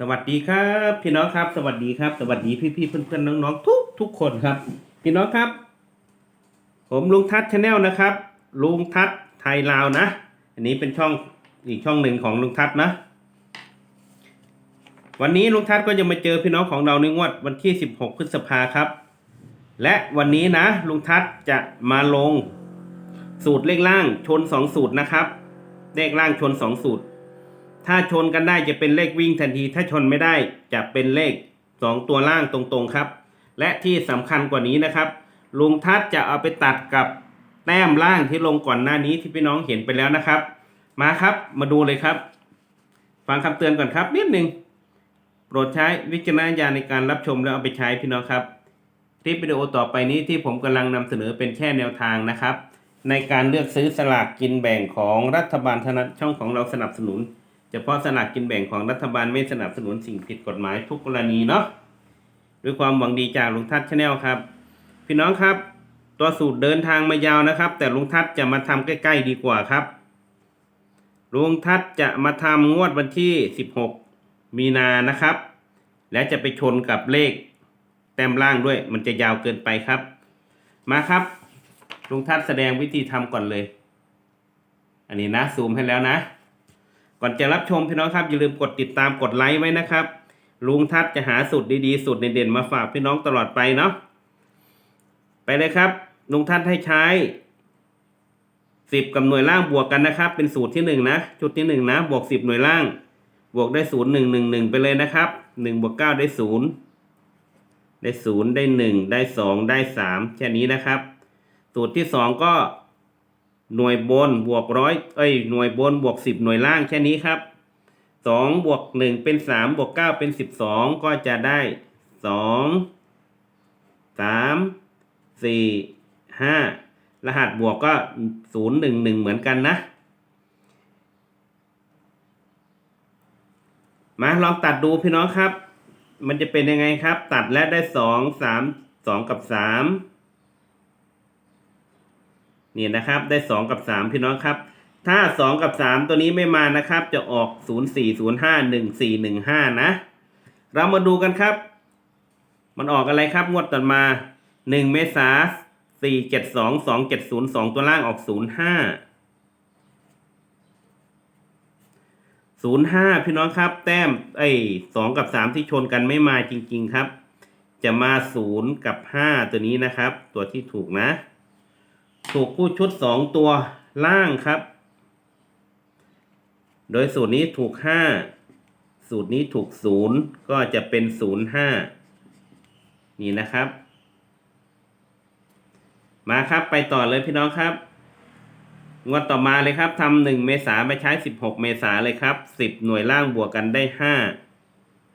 สวัสดีครับพี่น้องครับ สวัสดีครับ สวัสดีพี่ๆเพื่อนๆน้องๆทุกทุกคนครับ พี่น้องครับ ผมลุงทัศชาแนลนะครับ ลุงทัศไทยลาวนะ อันนี้เป็นช่องอีกช่องหนึ่งของลุงทัศนะวันนี้ลุงทัศก็จะมาเจอพี่น้องของเราในงวดวันที่ 16 พฤษภาครับ และวันนี้นะ ลุงทัศจะมาลงสูตรเลขล่างชนสองสูตรนะครับ เลขล่างชนสองสูตร ถ้าชนกันได้จะเป็นเลขวิ่งทันที ถ้าชนไม่ได้จะเป็นเลขสองตัวล่างตรงๆครับ และที่สำคัญกว่านี้นะครับ ลุงทัศจะเอาไปตัดกับแต้มล่างที่ลงก่อนหน้านี้ที่พี่น้องเห็นไปแล้วนะครับ มาครับมาดูเลยครับ ฟังคำเตือนก่อนครับนิดหนึ่งโปรดใช้วิจารณญาณในการรับชมแล้วเอาไปใช้พี่น้องครับคลิปวิดีโอต่อไปนี้ที่ผมกำลังนำเสนอเป็นแค่แนวทางนะครับ ในการเลือกซื้อสลากกินแบ่งของรัฐบาลเท่านั้นช่องของเราสนับสนุน เฉพาะสลากกินแบ่งของรัฐบาลไม่สนับสนุนสิ่งผิดกฎหมายทุกกรณีเนาะด้วยความหวังดีจากลุงทัศน์ชาแนลครับ พี่น้องครับ ตัวสูตรเดินทางมายาวนะครับ แต่ลุงทัศน์จะมาทำใกล้ๆดีกว่าครับลุงทัศน์จะมาทำงวดวันที่ 16 มีนานะครับ และจะไปชนกับเลข แต้มล่างด้วยมันจะยาวเกินไปครับ มาครับลุงทัศน์แสดงวิธีทำก่อนเลย อันนี้นะซูมให้แล้วนะ ก่อนจะรับชมพี่น้องครับอย่าลืมกดติดตามกดไลค์ไว้นะครับ ลุงทัศน์จะหาสูตรดีๆสูตรเด่นๆมาฝากพี่น้องตลอดไปเนาะไปเลยครับ ลุงทัศน์ให้ใช้สิบกับหน่วยล่างบวกกันนะครับ เป็นสูตรที่หนึ่งนะชุดที่หนึ่งนะบวกสิบหน่วยล่าง บวกได้ศูนย์หนึ่งหนึ่งหนึ่งไปเลยนะครับหนึ่งบวกเก้าได้ศูนย์ได้ศูนย์ได้หนึ่งได้สองได้สามแค่นี้นะครับ สูตรที่สองก็ หน่วยบนบวกร้อยเอ้ยหน่วยบนบวกสิบหน่วยล่างแค่นี้ครับสองบวกหนึ่งเป็นสามบวกเก้าเป็นสิบสองก็จะได้สองสามสี่ห้ารหัสบวกก็ศูนย์หนึ่งหนึ่งเหมือนกันนะ มาลองตัดดูพี่น้องครับ มันจะเป็นยังไงครับ ตัดและได้สองสามสองกับสาม นี่นะครับได้สองกับสามพี่น้องครับ ถ้าสองกับสามตัวนี้ไม่มานะครับ จะออกศูนย์สี่ศูนย์ห้าหนึ่งสี่หนึ่งห้านะ เรามาดูกันครับ มันออกอะไรครับงวดต่อมาหนึ่งเมษาสี่เจ็ดสองสองเจ็ดศูนย์สองตัวล่างออกศูนย์ห้าศูนย์ห้าพี่น้องครับ แต้มไอ้สองกับสามที่ชนกันไม่มาจริง ๆ ครับ จะมาศูนย์กับห้าตัวนี้นะครับ ตัวที่ถูกนะ ถูกคู่ชุดสองตัวล่างครับ โดยสูตรนี้ถูกห้าสูตรนี้ถูกศูนย์ก็จะเป็นศูนย์ห้านี่นะครับ มาครับไปต่อเลยพี่น้องครับ งวดต่อมาเลยครับทำหนึ่งเมษาไปใช้สิบหกเมษาเลยครับสิบหน่วยล่างบวกกันได้ห้า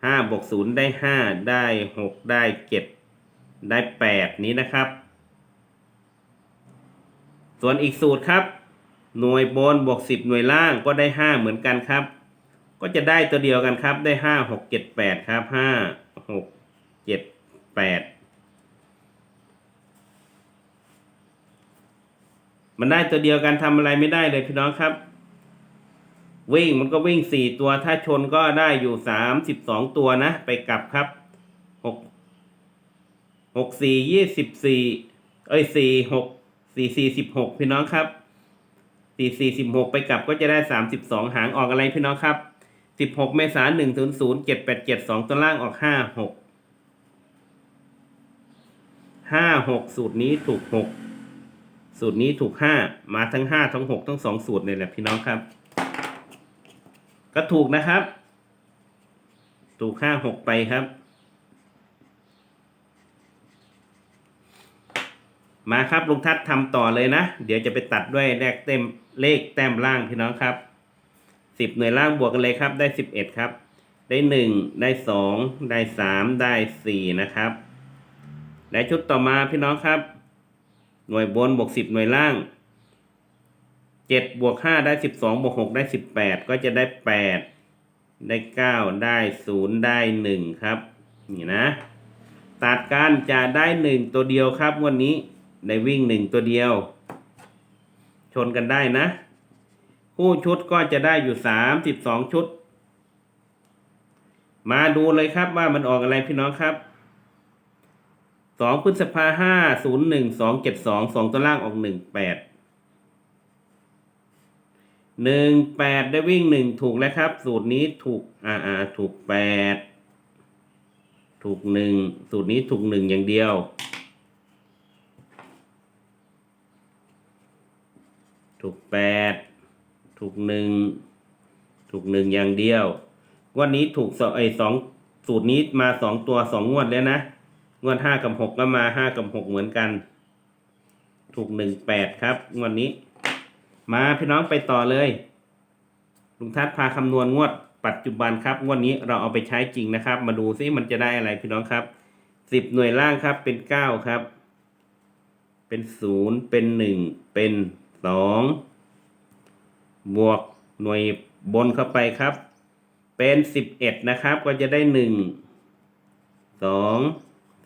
ห้าบวกศูนย์ได้ห้าได้หกได้เจ็ดได้แปดนี้นะครับ ส่วนอีกสูตรครับ หน่วยบนบวกสิบหน่วยล่างก็ได้ห้าเหมือนกันครับ ก็จะได้ตัวเดียวกันครับ ได้ห้าหกเจ็ดแปดครับห้าหกเจ็ดแปดมันได้ตัวเดียวกันทำอะไรไม่ได้เลยพี่น้องครับ วิ่งมันก็วิ่งสี่ตัวถ้าชนก็ได้อยู่สามสิบสองตัวนะ ไปกลับครับหกหกสี่ยี่สิบสี่เอ้ยสี่หก สี่สี่สิบหกพี่น้องครับสี่สี่สิบหกไปกลับก็จะได้สามสิบสองหางออกอะไรพี่น้องครับสิบหกเมษายนหนึ่งศูนย์ศูนย์เจ็ดแปดเจ็ดสองตัวล่างออกห้าหกห้าหกสูตรนี้ถูกหกสูตรนี้ถูกห้ามาทั้งห้าทั้งหกทั้งสองสูตรเลยแหละพี่น้องครับ ก็ถูกนะครับ ถูกห้าหกไปครับ มาครับลุงทัศน์ทำต่อเลยนะ เดี๋ยวจะไปตัดด้วยเลขเต็มเลขแต้มล่างพี่น้องครับสิบหน่วยล่างบวกกันเลยครับได้สิบเอ็ดครับ ได้หนึ่งได้สองได้สามได้สี่นะครับและชุดต่อมาพี่น้องครับ หน่วยบนบวกสิบหน่วยล่างเจ็ดบวกห้าได้สิบสองบวกหกได้สิบแปดก็จะได้แปดได้เก้าได้ศูนย์ได้หนึ่งครับ นี่นะ ตัดกันจะได้หนึ่งตัวเดียวครับวันนี้ ได้วิ่งหนึ่งตัวเดียว ชนกันได้นะ คู่ชุดก็จะได้อยู่สามสิบสองชุด มาดูเลยครับว่ามันออกอะไรพี่น้องครับสองพฤษภาห้าศูนย์หนึ่งสองเจ็ดสองสองตัวล่างออกหนึ่งแปดหนึ่งแปดได้วิ่งหนึ่งถูกแล้วครับ สูตรนี้ถูกอ่าอ่าถูกแปดถูกหนึ่งสูตรนี้ถูกหนึ่งอย่างเดียว ถูกแปดถูกหนึ่งถูกหนึ่งอย่างเดียวงวันนี้ถูกสองไอสองสูตรนี้มาสองตัวสองงวดแล้วนะงวดห้ากับหกก็มาห้ากับหกเหมือนกัน ถูกหนึ่งแปดครับงวดนี้ มาพี่น้องไปต่อเลยลุงทัศน์พาคำนวณงวดปัจจุบันครับงวดนี้เราเอาไปใช้จริงนะครับ มาดูซิมันจะได้อะไรพี่น้องครับสิบหน่วยล่างครับเป็นเก้าครับ เป็นศูนย์เป็นหนึ่งเป็น สองบวกหน่วยบนเข้าไปครับ เป็นสิบเอ็ดนะครับ ก็จะได้หนึ่งสอง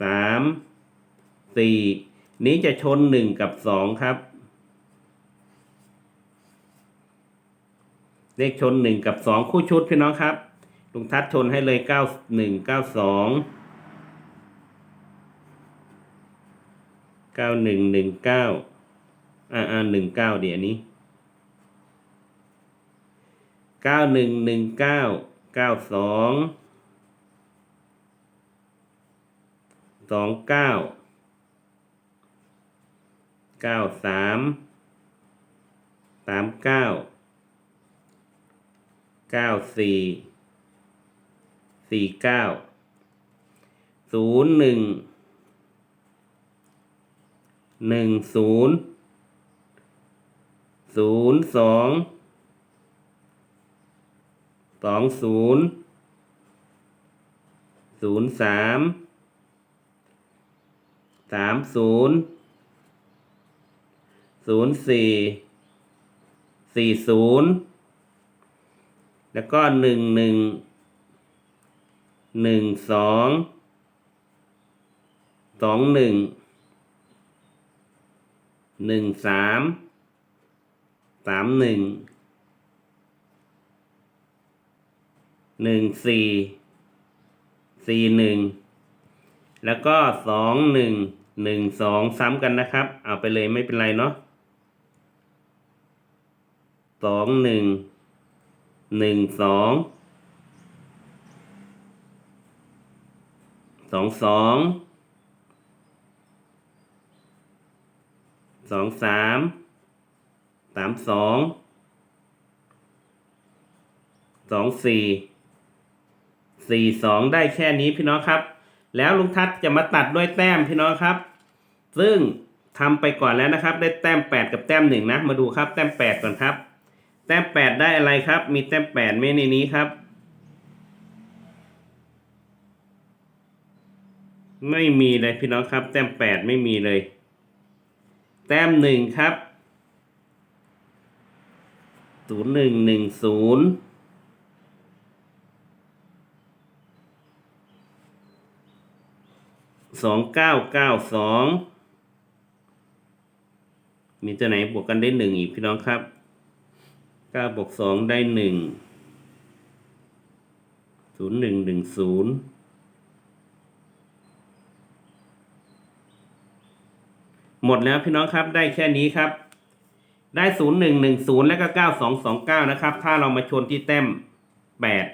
สามสี่นี้จะชนหนึ่งกับสองครับ เลขชนหนึ่งกับสองคู่ชุดพี่น้องครับลุงทัดชนให้เลยเก้าหนึ่งเก้าสองเก้าหนึ่งหนึ่งเก้า อ่าอ่าหนึ่งเก้าเดี๋ยวนี้เก้าหนึ่งหนึ่งเก้าเก้าสองสองเก้าเก้าสามสามเก้าเก้าสี่สี่เก้าศูนย์หนึ่งหนึ่งศูนย์ ศูนย์สองสองศูนย์ศูนย์สามสามศูนย์ศูนย์สี่สี่ศูนย์แล้วก็หนึ่งหนึ่งหนึ่งสองสองหนึ่งหนึ่งสาม สามหนึ่งหนึ่งสี่สี่หนึ่งแล้วก็สองหนึ่งหนึ่งสองซ้ำกันนะครับ เอาไปเลยไม่เป็นไรเนาะสองหนึ่งหนึ่งสองสองสองสองสาม สามสองสองสี่สี่สองได้แค่นี้พี่น้องครับ แล้วลุงทัศจะมาตัดด้วยแต้มพี่น้องครับ ซึ่งทำไปก่อนแล้วนะครับ ได้แต้มแปดกับแต้มหนึ่งนะ มาดูครับแต้มแปดก่อนครับ แต้มแปดได้อะไรครับ มีแต้มแปดไหมในนี้ครับ ไม่มีเลยพี่น้องครับ แต้มแปดไม่มีเลย แต้มหนึ่งครับ ศูนย์หนึ่งหนึ่งศูนย์สองเก้าเก้าสองมีตัวไหนบวกกันได้หนึ่งอีกพี่น้องครับเก้าบวกสองได้หนึ่งศูนย์หนึ่งหนึ่งศูนย์หมดแล้วพี่น้องครับได้แค่นี้ครับ ได้ศูนย์หนึ่งหนึ่งศูนย์และก็เก้าสองสองเก้านะครับ ถ้าเรามาชนที่แต้มแปด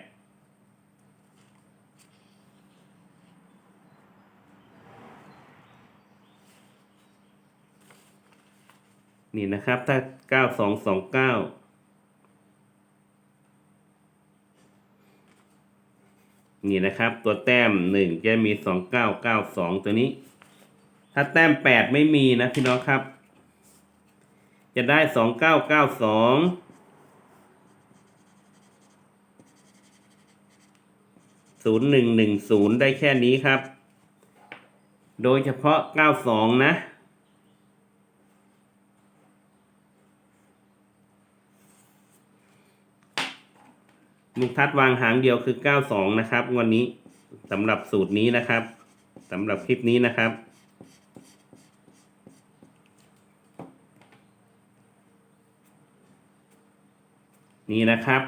นี่นะครับ ถ้าเก้าสองสองเก้านี่นะครับ ตัวแต้มหนึ่งจะมีสองเก้าเก้าสองตัวนี้ ถ้าแต้มแปดไม่มีนะพี่น้องครับ จะได้สองเก้าเก้าสองศูนย์หนึ่งหนึ่งศูนย์ได้แค่นี้ครับ โดยเฉพาะเก้าสองนะลุงทัดวางหางเดียวคือ 92 นะครับ วันนี้สำหรับสูตรนี้นะครับสำหรับคลิปนี้นะครับ นี่นะครับ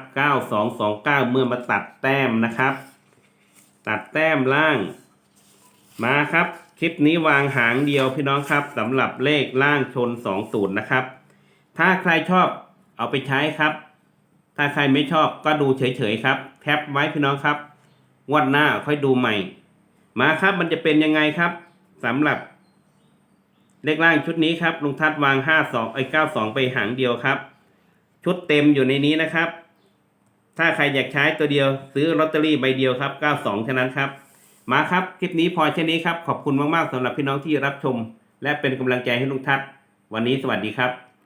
9229 เมื่อมาตัดแต้มนะครับ ตัดแต้มล่าง มาครับ คลิปนี้วางหางเดียวพี่น้องครับสำหรับเลขล่างชนสองสูตรนะครับ ถ้าใครชอบเอาไปใช้ครับ ถ้าใครไม่ชอบก็ดูเฉยๆครับ แคปไว้พี่น้องครับงวดหน้าค่อยดูใหม่ มาครับมันจะเป็นยังไงครับสำหรับเลขล่างชุดนี้ครับลุงทัดวางห้าสองไอ้เก้าสองไปหางเดียวครับ ชุดเต็มอยู่ในนี้นะครับ ถ้าใครอยากใช้ตัวเดียว ซื้อลอตเตอรี่ใบเดียวครับ92เท่านั้นครับ มาครับคลิปนี้พอแค่นี้ครับขอบคุณมากๆสำหรับพี่น้องที่รับชม และเป็นกำลังใจให้ลุงทัศน์วันนี้สวัสดีครับ